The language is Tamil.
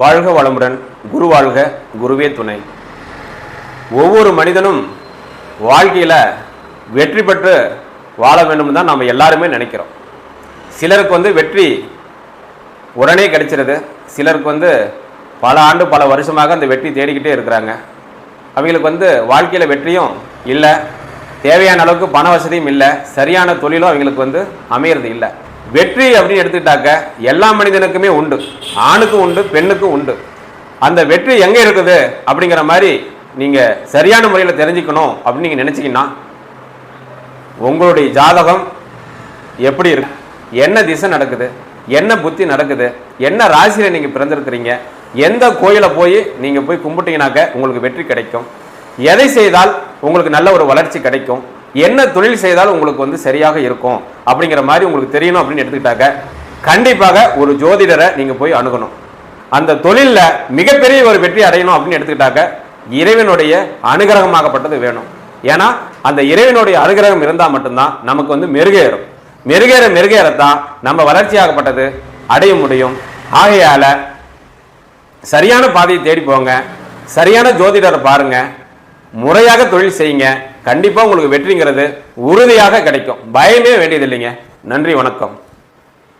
வாழ்க வளமுடன் குரு வாழ்க குருவே துணை. ஒவ்வொரு மனிதனும் வாழ்க்கையில் வெற்றி பெற்று வாழ வேண்டும் தான் நம்ம எல்லாருமே நினைக்கிறோம். சிலருக்கு வந்து வெற்றி உடனே கிடைச்சிருது. சிலருக்கு வந்து பல ஆண்டு பல வருஷமாக அந்த வெற்றி தேடிக்கிட்டே இருக்கிறாங்க. அவங்களுக்கு வந்து வாழ்க்கையில் வெற்றியும் இல்லை. தேவையான அளவுக்கு பண வசதியும் இல்லை. சரியான தொழிலும் அவங்களுக்கு வந்து அமையிறது இல்லை. வெற்றி அப்படின்னு எடுத்துக்கிட்டாக்க எல்லா மனிதனுக்குமே உண்டு. ஆணுக்கும் உண்டு பெண்ணுக்கும் உண்டு. அந்த வெற்றி எங்கே இருக்குது அப்படிங்கிற மாதிரி நீங்கள் சரியான முறையில் தெரிஞ்சுக்கணும் அப்படின்னு நீங்கள் நினச்சிங்கன்னா உங்களுடைய ஜாதகம் எப்படி இருக்கு? என்ன திசை நடக்குது? என்ன புத்தி நடக்குது? என்ன ராசியில் நீங்கள் பிறந்திருக்கிறீங்க? எந்த கோயிலை போய் நீங்கள் போய் கும்பிட்டீங்கனாக்க உங்களுக்கு வெற்றி கிடைக்கும். எதை செய்தால் உங்களுக்கு நல்ல ஒரு வளர்ச்சி கிடைக்கும்? என்ன தொழில் செய்தால் உங்களுக்கு வந்து சரியாக இருக்கும் அப்படிங்கிற மாதிரி உங்களுக்கு தெரியணும் அப்படின்னு எடுத்துக்கிட்டாக்க கண்டிப்பாக ஒரு ஜோதிடரை நீங்கள் போய் அணுகணும். அந்த தொழிலில் மிகப்பெரிய ஒரு வெற்றி அடையணும் அப்படின்னு எடுத்துக்கிட்டாக்க இறைவனுடைய அனுகிரகமாகப்பட்டது வேணும். ஏன்னா அந்த இறைவனுடைய அனுகிரகம் இருந்தால் மட்டும்தான் நமக்கு வந்து மெருகேறும் மெருகேற மெருகேறத்தான் நம்ம வளர்ச்சியாகப்பட்டது அடைய முடியும். ஆகையால் சரியான பாதையை தேடி போங்க. சரியான ஜோதிடரை பாருங்கள் முறையாக தொழில் செய்யுங்க. கண்டிப்பாக உங்களுக்கு வெற்றிங்கிறது உறுதியாக கிடைக்கும். பயமே வேண்டியதில்லைங்க. நன்றி வணக்கம்.